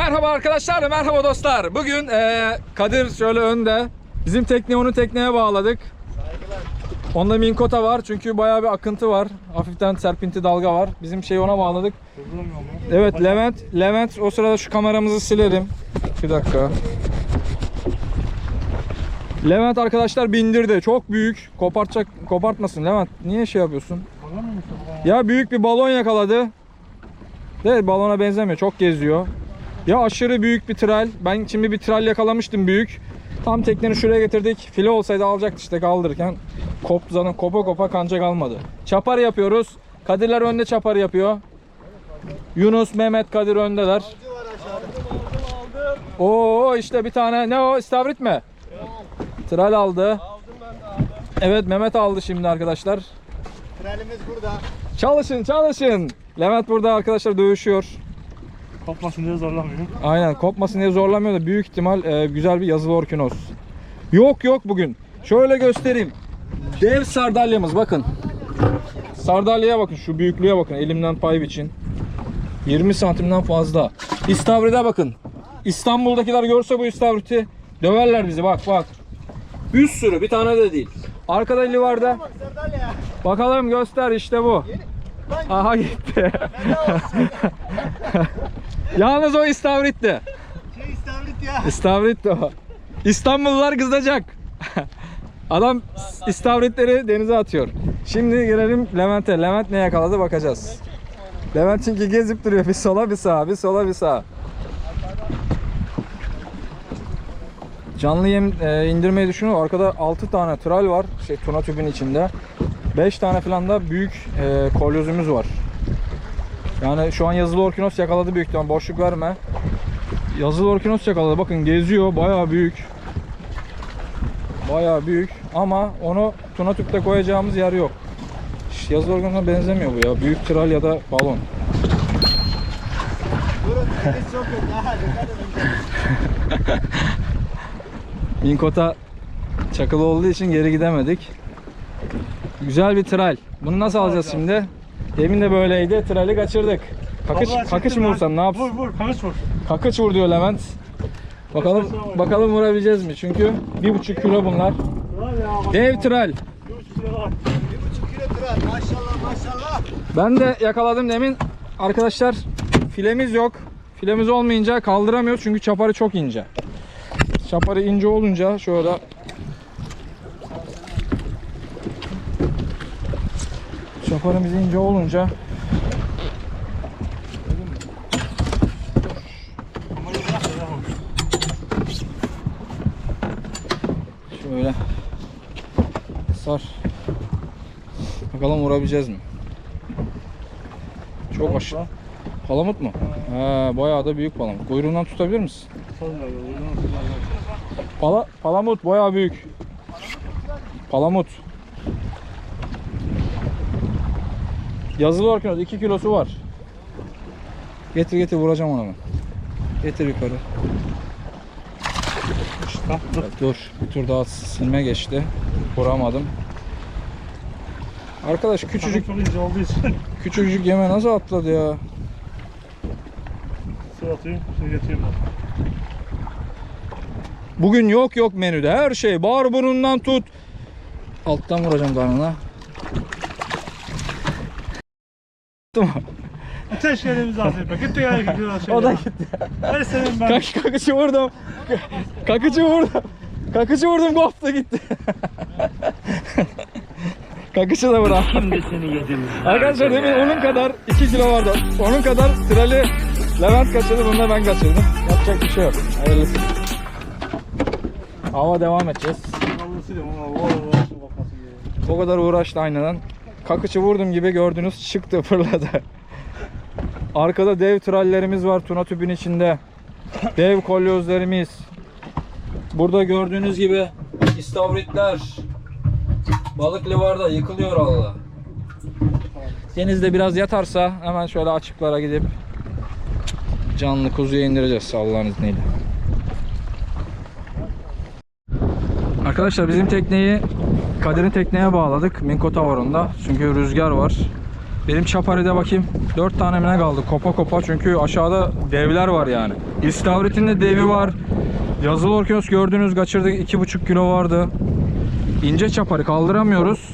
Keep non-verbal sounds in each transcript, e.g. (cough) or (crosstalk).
Merhaba arkadaşlar, merhaba dostlar. Bugün eee, Kadir şöyle önde. Bizim tekneyi onun tekneye bağladık. Onda minkota var çünkü bayağı bir akıntı var. Hafiften serpinti dalga var. Bizim şeyi ona bağladık. Evet Levent, Levent o sırada şu kameramızı silerim. Bir dakika. Levent arkadaşlar bindirdi. Çok büyük. Kopartacak, kopartmasın Levent. Niye şey yapıyorsun? Ya büyük bir balon yakaladı. Evet balona benzemiyor. Çok geziyor. Ya aşırı büyük bir tral. Ben şimdi bir tral yakalamıştım büyük. Tam tekneni şuraya getirdik. File olsaydı alacaktı işte kaldırırken. Koptu zaten kopa kopa kanca kalmadı. Çapar yapıyoruz. Kadirler önde çapar yapıyor. Yunus, Mehmet, Kadir öndeler. Oo işte bir tane ne o istavrit mi? Tral aldı. Evet Mehmet aldı şimdi arkadaşlar. Tralimiz burada. Çalışın çalışın. Levent burada arkadaşlar dövüşüyor. Kopmasın diye zorlamıyorum. Aynen kopmasın diye zorlamıyor da büyük ihtimal e, güzel bir yazılı orkinos. Yok yok bugün. Şöyle göstereyim. Dev sardalyamız bakın. Sardalyaya bakın şu büyüklüğe bakın elimden pay biçin. 20 santimden fazla. İstavrite bakın. İstanbul'dakiler görse bu istavriti döverler bizi bak bak. Bir sürü bir tane de değil. Arkada livarda. Bakalım göster işte bu. Aha gitti. (laughs) Yalnız o istavritti. Şey istavrit ya. İstavrit de o. İstanbullular kızacak. Adam istavritleri denize atıyor. Şimdi gelelim Levent'e. Levent ne yakaladı bakacağız. Levent çünkü gezip duruyor. Bir sola bir sağa, bir sola bir sağa. Canlı yem e, indirmeyi düşünüyor. Arkada 6 tane tral var. Şey tuna tübün içinde. 5 tane falan da büyük e, kolyozumuz var. Yani şu an yazılı orkinos yakaladı büyük ihtimal. Boşluk verme. Yazılı orkinos yakaladı. Bakın geziyor. Bayağı büyük. Bayağı büyük. Ama onu tuna tüpte koyacağımız yer yok. Yazılı orkinos'a benzemiyor bu ya. Büyük tral ya da balon. (laughs) Minkota çakılı olduğu için geri gidemedik. Güzel bir tral. Bunu nasıl alacağız şimdi? Demin de böyleydi. Trali kaçırdık. Kakış, kakış mı ben. vursam ne yapsın? Vur vur kakış vur. Kakıç vur diyor Levent. Bakalım bakalım vurabileceğiz mi? Çünkü bir buçuk kilo bunlar. Dev tral. Bir buçuk lira var. Bir buçuk kilo tral. Maşallah maşallah. Ben de yakaladım demin. Arkadaşlar filemiz yok. Filemiz olmayınca kaldıramıyoruz çünkü çaparı çok ince. Çaparı ince olunca şöyle Çaparımız ince olunca şöyle sar. Bakalım vurabileceğiz mi? Çok aşırı. Palamut mu? He, bayağı da büyük palamut. Kuyruğundan tutabilir misin? Pala, palamut bayağı büyük. Palamut. Yazılı orkinos 2 kilosu var. Getir getir vuracağım ona ben. Getir yukarı. Bak, dur. Bir tur daha silme geçti. Vuramadım. Arkadaş küçücük (laughs) küçücük yeme nasıl atladı ya? su atayım, su getireyim. Bugün yok yok menüde her şey. Bağır burnundan tut. Alttan vuracağım karnına. Ateş yerimizi atayım. Bak gitti ya gidiyor şey. O da gitti. Her senin ben. Kak, kakıcı vurdum. Kakıcı vurdum. Kakıcı vurdum koptu gitti. kakıcı da bırak. Şimdi seni yedim. Arkadaşlar demin onun kadar 2 kilo vardı. Onun kadar trali Levent kaçırdı. Bunu da ben kaçırdım. Yapacak bir şey yok. Hayırlısı. Hava devam edeceğiz. O kadar uğraştı aynadan. Kakıcı vurdum gibi gördünüz çıktı fırladı. Arkada dev trallerimiz var tuna tüpün içinde. Dev kolyozlarımız. Burada gördüğünüz gibi istavritler. Balık livarda yıkılıyor Allah. Denizde biraz yatarsa hemen şöyle açıklara gidip canlı kuzuya indireceğiz Allah'ın izniyle. Arkadaşlar bizim tekneyi Kadir'in tekneye bağladık. Minko Tavarı'nda. Çünkü rüzgar var. Benim çaparide bakayım. 4 tane ne kaldı? Kopa kopa çünkü aşağıda devler var yani. İstavrit'in de devi var. Yazılı orkinos gördüğünüz kaçırdık 2,5 kilo vardı. İnce çaparı kaldıramıyoruz.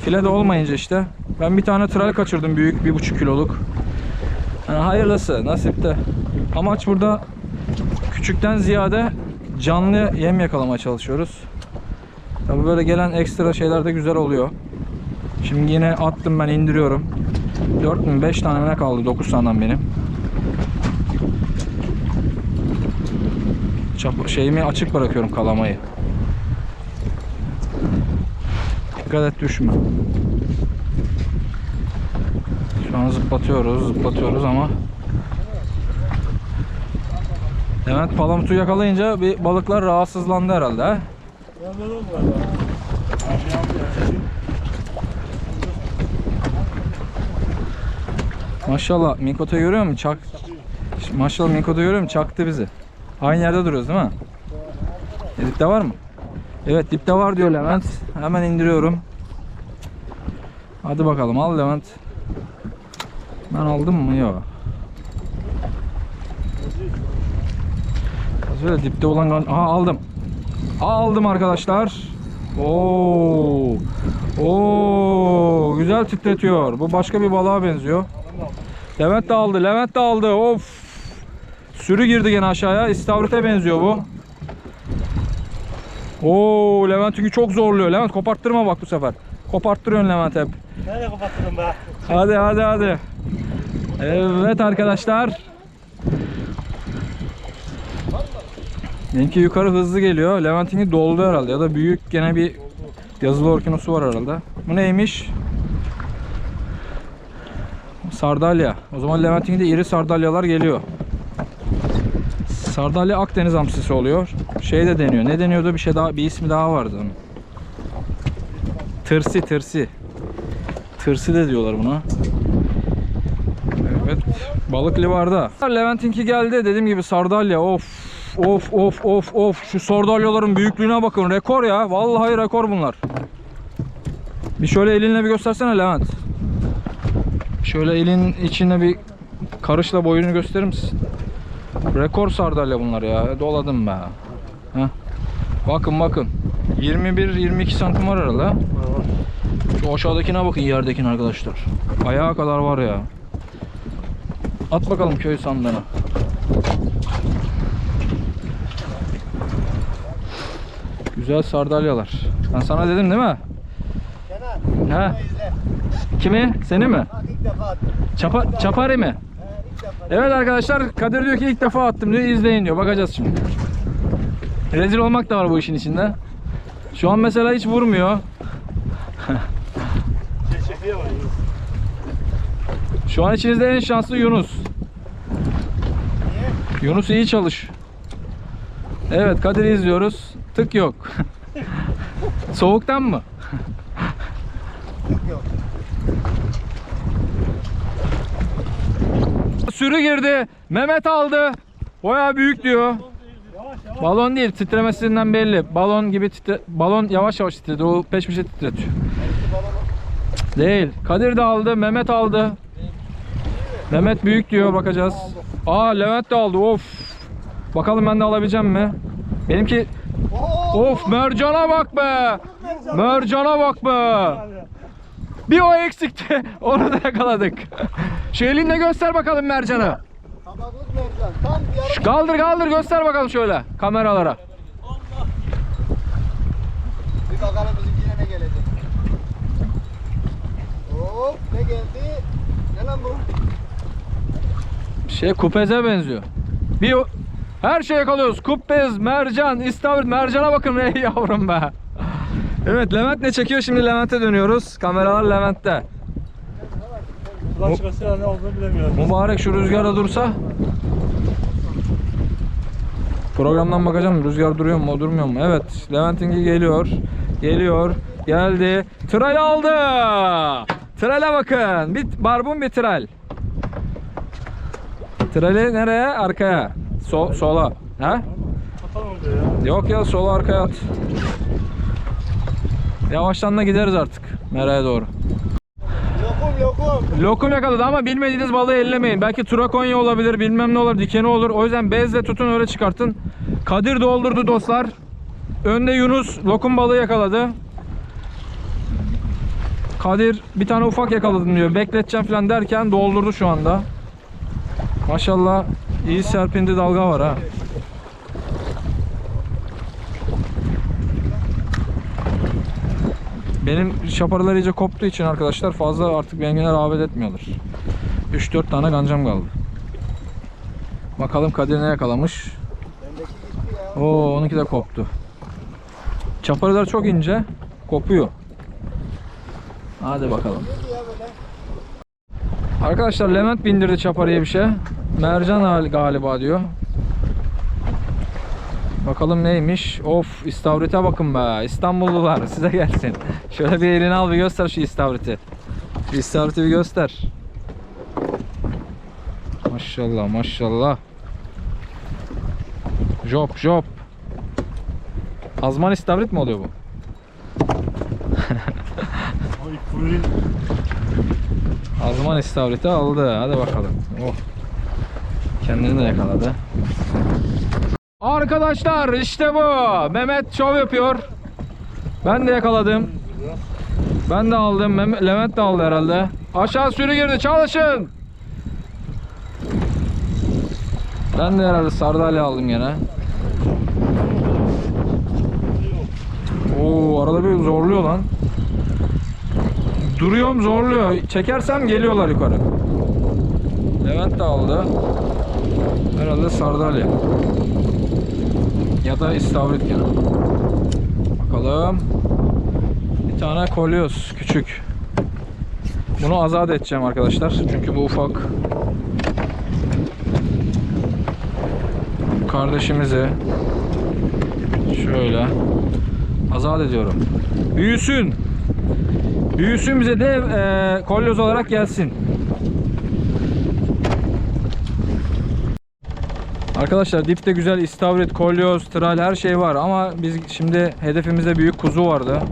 File de olmayınca işte. Ben bir tane tral kaçırdım büyük 1,5 kiloluk. Yani hayırlısı nasipte. Amaç burada küçükten ziyade canlı yem yakalamaya çalışıyoruz. Tabii böyle gelen ekstra şeyler de güzel oluyor. Şimdi yine attım ben indiriyorum. 4 mü 5 tane ne kaldı 9 taneden benim. Çap şeyimi açık bırakıyorum kalamayı. Dikkat et düşme. Şu an zıplatıyoruz, zıplatıyoruz ama Levent palamutu yakalayınca bir balıklar rahatsızlandı herhalde. he? Maşallah Minkot'u görüyor musun? Çak. Maşallah Minkot'u görüyor musun? Çaktı bizi. Aynı yerde duruyoruz değil mi? E, dipte var mı? Evet dipte var diyor Levent. Hemen indiriyorum. Hadi bakalım al Levent. Ben aldım mı? Yok. Az önce dipte olan... Aha aldım. Aldım arkadaşlar. Oo. Oo, güzel titretiyor. Bu başka bir balığa benziyor. Levent de aldı. Levent de aldı. Of. Sürü girdi gene aşağıya. İstavrite benziyor bu. Oo, Levent çünkü çok zorluyor. Levent koparttırma bak bu sefer. Koparttırıyorsun Levent hep. Nereye kapattın be? Hadi hadi hadi. Evet arkadaşlar. Benimki yukarı hızlı geliyor. Levent'inki doldu herhalde ya da büyük gene bir yazılı orkinosu var herhalde. Bu neymiş? Sardalya. O zaman Levent'inki de iri sardalyalar geliyor. Sardalya Akdeniz hamsisi oluyor. Şey de deniyor. Ne deniyordu? Bir şey daha bir ismi daha vardı onun. Tırsi tırsi. Tırsı da diyorlar buna. Evet. Balık livarda. Levent'inki geldi. Dediğim gibi sardalya. Of. Of of of of. Şu sardalyaların büyüklüğüne bakın. Rekor ya. Vallahi rekor bunlar. Bir şöyle elinle bir göstersene Levent. Şöyle elin içine bir karışla boyunu gösterir misin? Rekor sardalya bunlar ya. Doladım be. Heh. Bakın bakın. 21-22 santim var herhalde. Şu aşağıdakine bakın yerdekine arkadaşlar. Ayağa kadar var ya. At bakalım köy sandığına. Güzel sardalyalar. Ben sana dedim değil mi? Kenan. He. Kimi? Seni mi? Bak defa. Çapa, çapari mi? Evet arkadaşlar Kadir diyor ki ilk defa attım diyor izleyin diyor bakacağız şimdi. Rezil olmak da var bu işin içinde. Şu an mesela hiç vurmuyor. (laughs) Şu an içinizde en şanslı Yunus. Yunus iyi çalış. Evet Kadir'i izliyoruz. Tık yok. Soğuktan mı? Yok. Sürü girdi. Mehmet aldı. Boya büyük diyor. Balon değil titremesinden belli. Balon gibi titre balon yavaş yavaş titredi. O peş peşe titretiyor. Değil. Kadir de aldı. Mehmet aldı. Mehmet büyük diyor bakacağız. Aa Levent de aldı. Of. Bakalım ben de alabileceğim mi? Benimki. Of mercana bak be. Mercana bak be. Bir o eksikti. (laughs) Onu da yakaladık. Şu elinle göster bakalım mercanı. Tabaklık mercan. Tam bir yarım. Şu Kaldır kaldır göster bakalım şöyle kameralara. Bir bakalım bizimkine ne gelecek. Hop ne geldi? Ne lan bu? Şey kupeze benziyor. Bir o- her şey yakalıyoruz. Kupez, mercan, istavrit. Mercana bakın ey (laughs) yavrum be. Evet Levent ne çekiyor? Şimdi Levent'e dönüyoruz. Kameralar Levent'te. Başkasıyla ne olduğunu bilemiyorum. Mübarek şu rüzgarda dursa. Programdan bakacağım rüzgar duruyor mu durmuyor mu? Evet Levent'inki geliyor. Geliyor. Geldi. Tral aldı. Trale bakın. Bir barbun bir tral. Trali nereye? Arkaya. Sol, sola. Ha? Yok ya sola arkaya at. Yavaştan da gideriz artık. Mera'ya doğru. Lokum lokum. Lokum. Lokum yakaladı ama bilmediğiniz balığı ellemeyin. Belki trakonya olabilir, bilmem ne olur, dikeni olur. O yüzden bezle tutun öyle çıkartın. Kadir doldurdu dostlar. Önde Yunus lokum balığı yakaladı. Kadir bir tane ufak yakaladım diyor. Bekleteceğim falan derken doldurdu şu anda. Maşallah iyi serpindi dalga var ha. Benim şaparılar iyice koptuğu için arkadaşlar fazla artık benimkine rağbet etmiyorlar. 3-4 tane gancam kaldı. Bakalım Kadir ne yakalamış. Oo onunki de koptu. Çaparılar çok ince. Kopuyor. Hadi bakalım. Arkadaşlar Levent bindirdi çaparıya bir şey. Mercan galiba diyor. Bakalım neymiş. Of istavrite bakın be. İstanbullular size gelsin. Şöyle bir elini al bir göster şu istavriti. İstavriti bir göster. Maşallah maşallah. Job job. Azman istavrit mi oluyor bu? Azman istavriti aldı. Hadi bakalım. Oh. Kendini de yakaladı. Arkadaşlar işte bu. Mehmet şov yapıyor. Ben de yakaladım. Ben de aldım. Mehmet, Levent de aldı herhalde. Aşağı sürü girdi. Çalışın. Ben de herhalde sardalya aldım gene. Oo arada bir zorluyor lan. Duruyorum zorluyor. Çekersem geliyorlar yukarı. Levent de aldı. Herhalde sardalya. Ya da istavrit gene. Bakalım. Bir tane kolyoz küçük. Bunu azat edeceğim arkadaşlar. Çünkü bu ufak. Kardeşimizi şöyle azat ediyorum. Büyüsün. Büyüsün bize de e, kolyoz olarak gelsin. Arkadaşlar dipte güzel istavrit, kolyoz, tral her şey var ama biz şimdi hedefimizde büyük kuzu vardı.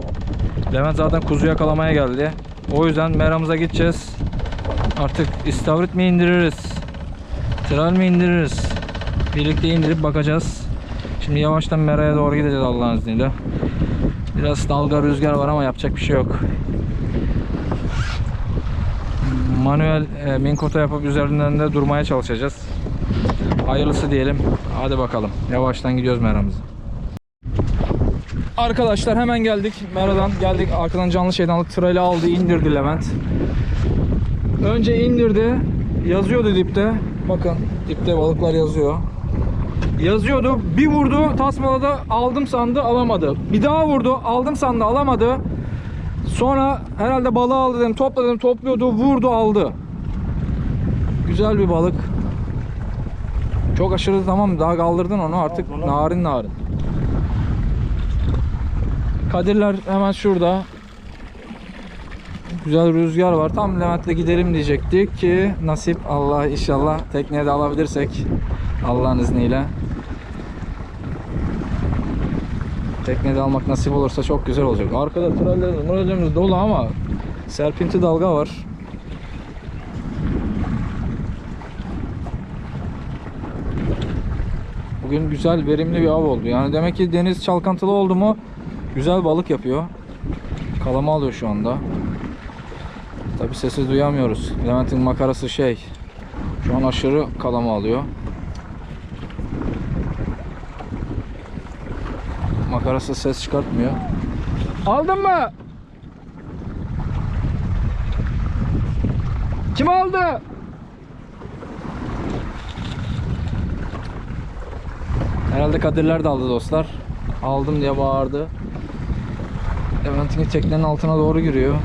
Levent zaten kuzu yakalamaya geldi. O yüzden meramıza gideceğiz. Artık istavrit mi indiririz? Tral mi indiririz? Birlikte indirip bakacağız. Şimdi yavaştan meraya doğru gideceğiz Allah'ın izniyle. Biraz dalga rüzgar var ama yapacak bir şey yok. Manuel e, minkota yapıp üzerinden de durmaya çalışacağız. Hayırlısı diyelim. Hadi bakalım. Yavaştan gidiyoruz meramıza. Arkadaşlar hemen geldik. Meradan geldik. Arkadan canlı şeyden aldık. Trali aldı, indirdi Levent. Önce indirdi. Yazıyordu dipte. Bakın dipte balıklar yazıyor. Yazıyordu. Bir vurdu. Tasmaladı. Aldım sandı. Alamadı. Bir daha vurdu. Aldım sandı. Alamadı. Sonra herhalde balığı aldı dedim. Topla dedim. Topluyordu. Vurdu. Aldı. Güzel bir balık. Çok aşırı tamam. Daha kaldırdın onu artık. Narin narin. Kadirler hemen şurada. Güzel rüzgar var. Tam Levent'le gidelim diyecektik ki nasip Allah inşallah tekneye de alabilirsek Allah'ın izniyle. Teknede almak nasip olursa çok güzel olacak. Arkada trallerimiz, murallerimiz dolu ama serpinti dalga var. Bugün güzel, verimli bir av oldu. Yani demek ki deniz çalkantılı oldu mu güzel balık yapıyor. Kalama alıyor şu anda. Tabi sesi duyamıyoruz. Levent'in makarası şey. Şu an aşırı kalama alıyor. Makarası ses çıkartmıyor. Aldın mı? Kim aldı? Herhalde Kadirler de aldı dostlar. Aldım diye bağırdı. Levent'in teknenin altına doğru giriyor.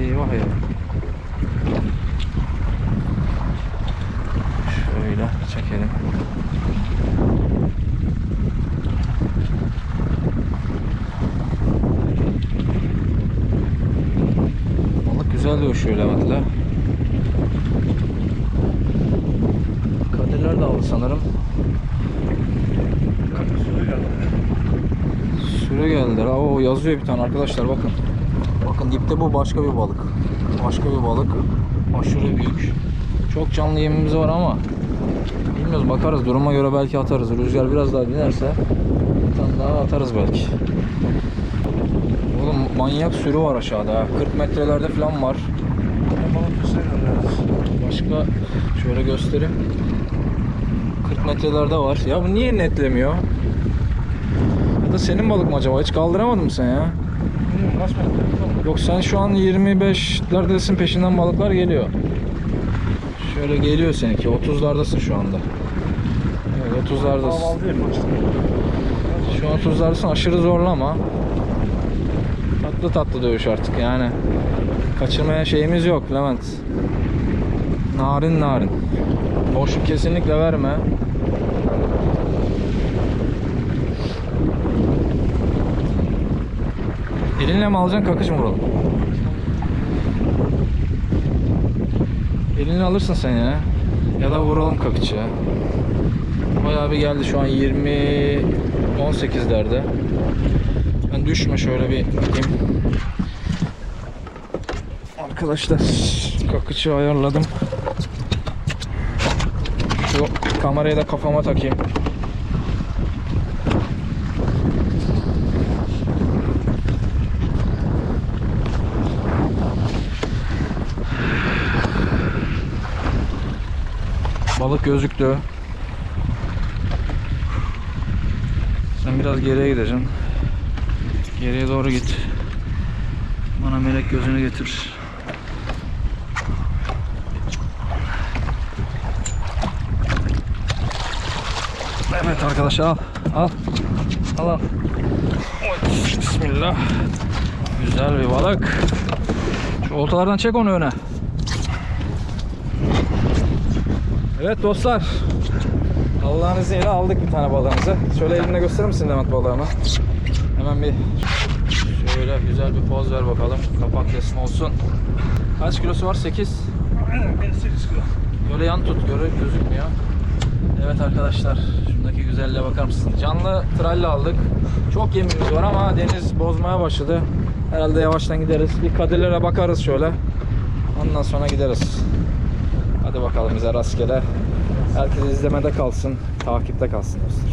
Eyvah ya. Şöyle çekelim. Balık güzel dövüşüyor Levent'le. Kadirler de aldı sanırım. Sürü geldi. Oo yazıyor bir tane arkadaşlar bakın. Bakın dipte bu başka bir balık. Başka bir balık. aşırı büyük. Çok canlı yemimiz var ama bilmiyoruz bakarız duruma göre belki atarız. Rüzgar biraz daha dinerse bir tane daha atarız belki. Oğlum manyak sürü var aşağıda. ha. 40 metrelerde falan var. Başka şöyle göstereyim. 40 metrelerde var. Ya bu niye netlemiyor? Ya da senin balık mı acaba? Hiç kaldıramadın mı sen ya? Bilmiyorum kaç metre bakalım. Yok sen şu an 25'lerdesin peşinden balıklar geliyor. Şöyle geliyor seninki. 30'lardasın şu anda. Evet 30'lardasın. Kahvaltı yapmak istedim. Şu an 30'lardasın aşırı zorlu ama tatlı tatlı dövüş artık yani. Kaçırmaya şeyimiz yok Levent. Narin narin. Boşluk kesinlikle verme. Elinle mi alacaksın kakış mı vuralım? Elinle alırsın sen ya. Ya da vuralım kakıçı ya. Bayağı bir geldi şu an 20 18'lerde. Ben düşme şöyle bir gideyim. Arkadaşlar kakıçı ayarladım. Şu kamerayı da kafama takayım. Balık gözüktü. Sen biraz geriye gideceksin. Geriye doğru git. Bana melek gözünü getir. Evet arkadaşlar al. Al. Al al. Bismillah. Güzel bir balık. Şu oltalardan çek onu öne. Evet dostlar. Allah'ın izniyle aldık bir tane balığımızı. Şöyle elimle gösterir misin Levent balığımı? Hemen bir şöyle güzel bir poz ver bakalım. Kapak resmi olsun. Kaç kilosu var? 8. Aynen 8 kilo. Böyle yan tut göre gözükmüyor. Evet arkadaşlar şundaki güzelliğe bakar mısın? Canlı tralle aldık. Çok yemimiz var ama deniz bozmaya başladı. Herhalde yavaştan gideriz. Bir kadirlere bakarız şöyle. Ondan sonra gideriz. Hadi bakalım bize rastgele. Herkes izlemede kalsın, takipte kalsın dostlar.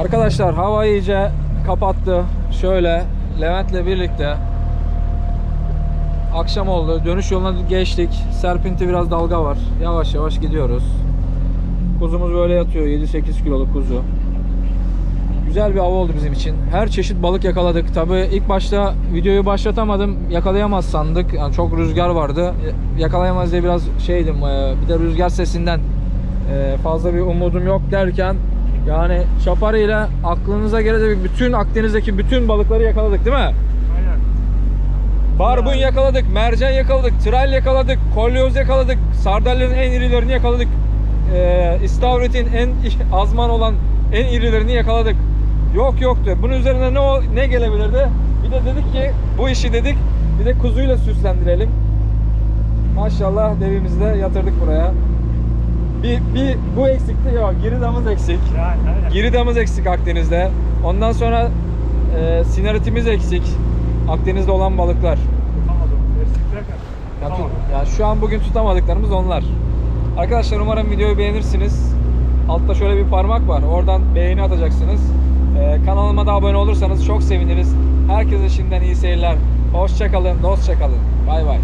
Arkadaşlar hava iyice kapattı. Şöyle Levent'le birlikte akşam oldu. Dönüş yoluna geçtik. Serpinti biraz dalga var. Yavaş yavaş gidiyoruz. Kuzumuz böyle yatıyor. 7-8 kiloluk kuzu. Güzel bir av oldu bizim için. Her çeşit balık yakaladık. Tabii ilk başta videoyu başlatamadım. Yakalayamaz sandık. Yani çok rüzgar vardı. Yakalayamaz diye biraz şeydim. e, Bir de rüzgar sesinden e, fazla bir umudum yok derken yani şaparıyla aklınıza gelecek bütün Akdeniz'deki bütün balıkları yakaladık değil mi? Aynen. Barbun yakaladık, mercan yakaladık, tral yakaladık, kolyoz yakaladık, sardalyanın en irilerini yakaladık. Ee, istavritin en (laughs) azman olan en irilerini yakaladık. Yok yoktu. Bunun üzerine ne o- ne gelebilirdi? Bir de dedik ki bu işi dedik bir de kuzuyla süslendirelim. Maşallah devimizi de yatırdık buraya. Bir, bir bu eksikti yok. Giridamız eksik. Yani. Giridamız eksik Akdeniz'de. Ondan sonra e, sinaritimiz eksik. Akdeniz'de olan balıklar. Tutamadım. Ya, tut- ya şu an bugün tutamadıklarımız onlar. Arkadaşlar umarım videoyu beğenirsiniz. Altta şöyle bir parmak var. Oradan beğeni atacaksınız. Ee, kanalıma da abone olursanız çok seviniriz. Herkese şimdiden iyi seyirler. Hoşçakalın, dostça kalın. Bay bay.